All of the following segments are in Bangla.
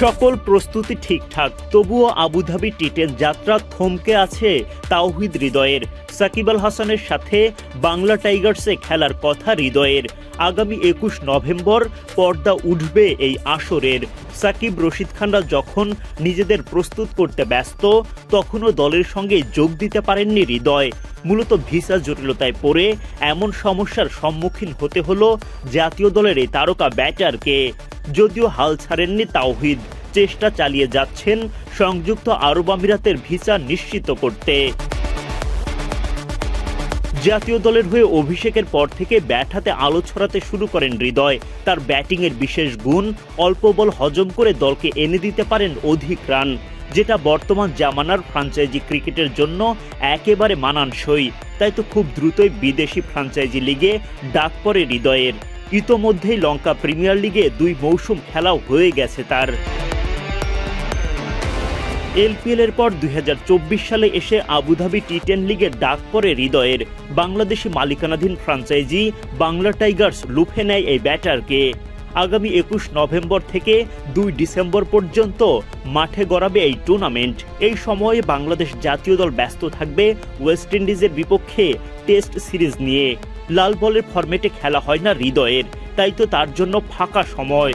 সকল প্রস্তুতি ঠিকঠাক, তবুও আবুধাবি টি টেন যাত্রা থমকে আছে তাওহিদ হৃদয়ের। সাকিব আল হাসানের সাথে বাংলা টাইগার্সে খেলার কথা হৃদয়ের। আগামী একুশ নভেম্বর পর্দা উঠবে এই আসরের। সাকিব, রশিদ খানরা যখন নিজেদের প্রস্তুত করতে ব্যস্ত, তখনও দলের সঙ্গে যোগ দিতে পারেননি হৃদয়। মূলত ভিসা জটিলতায় পড়ে এমন সমস্যার সম্মুখীন হতে হলো জাতীয় দলের এই তারকা ব্যাটারকে। যদিও হাল ছাড়েননি তাওহিদ। চেষ্টা চালিয়ে যাচ্ছেন সংযুক্ত আরব আমিরাতের ভিসা নিশ্চিত করতে। জাতীয় দলের হয়ে অভিষেকের পর থেকে ব্যাট হাতে আলো ছড়াতে শুরু করেন হৃদয়। তার ব্যাটিংয়ের বিশেষ গুণ, অল্প বল হজম করে দলকে এনে দিতে পারেন অধিক রান, যেটা বর্তমান জামানার ফ্রাঞ্চাইজি ক্রিকেটের জন্য একেবারে মানানসই। তাই তো খুব দ্রুতই বিদেশি ফ্রাঞ্চাইজি লিগে ডাক পড়ে হৃদয়ের। ইতোমধ্যেই লঙ্কা প্রিমিয়ার লিগে দুই মৌসুম খেলাও হয়ে গেছে তার। এলপিএল এর পর দুই হাজার চব্বিশ সালে এসে আবুধাবি টি টেন লিগের ডাক পরে হৃদয়ের। বাংলাদেশি মালিকানাধীন ফ্রাঞ্চাইজি বাংলা টাইগার্স লুফে নেয় এই ব্যাটারকে। আগামী একুশ নভেম্বর থেকে দুই ডিসেম্বর পর্যন্ত মাঠে গড়াবে এই টুর্নামেন্ট। এই সময়ে বাংলাদেশ জাতীয় দল ব্যস্ত থাকবে ওয়েস্ট ইন্ডিজের বিপক্ষে টেস্ট সিরিজ নিয়ে। লাল বলের ফরম্যাটে খেলা হয় না হৃদয়ের, তাই তো তার জন্য ফাঁকা সময়।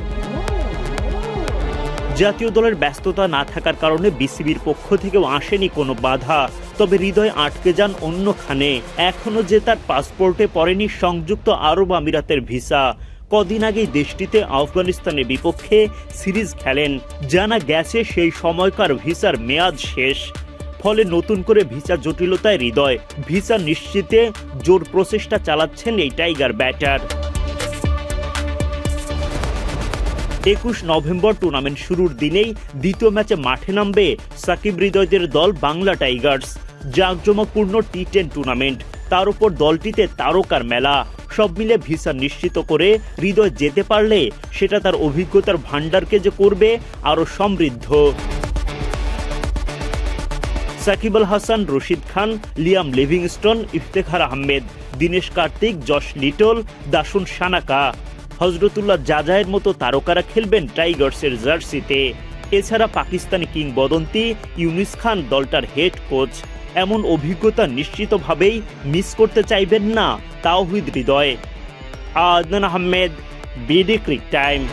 জাতীয় দলের ব্যস্ততা না থাকার কারণে বিসিবির পক্ষ থেকেও আসেনি কোনো বাধা। তবে হৃদয় আটকে যান অন্যখানে। এখনও যে তার পাসপোর্টে পড়েনি সংযুক্ত আরব আমিরাতের ভিসা। কদিন আগেই দেশটিতে আফগানিস্তানের বিপক্ষে সিরিজ খেলেন। জানা গেছে, সেই সময়কার ভিসার মেয়াদ শেষ। ফলে নতুন করে ভিসা জটিলতায় হৃদয়। ভিসা নিশ্চিতে জোর প্রচেষ্টা চালাচ্ছেন এই টাইগার ব্যাটার। একুশ নভেম্বর টুর্নামেন্ট শুরুর দিনেই দ্বিতীয় ম্যাচে মাঠে নামবে সাকিব হৃদয়দের দল বাংলা টাইগার্স। জাঁকজমকপূর্ণ টি টেন টুর্নামেন্ট। তার উপর দলটিতে তারকার মেলা। সব মিলে ভিসা নিশ্চিত করে হৃদয় যেতে পারলে সেটা তার অভিজ্ঞতার ভাণ্ডারকে যে করবে আরও সমৃদ্ধ। Shakib Al Hasan, Rashid Khan, Liam Livingstone, Iftikhar Ahmed, Dinesh Karthik Josh Little Dasun Shanaka. Hazratullah জাজায়ের মতো তারকারা খেলবেন টাইগার্সের জার্সিতে। এছাড়া পাকিস্তানি কিংবদন্তি ইউনিস খান দলটার হেড কোচ। এমন অভিজ্ঞতা নিশ্চিতভাবেই মিস করতে চাইবেন না তাওহিদ হৃদয়ে। Adnan Ahmed BD Cric Time.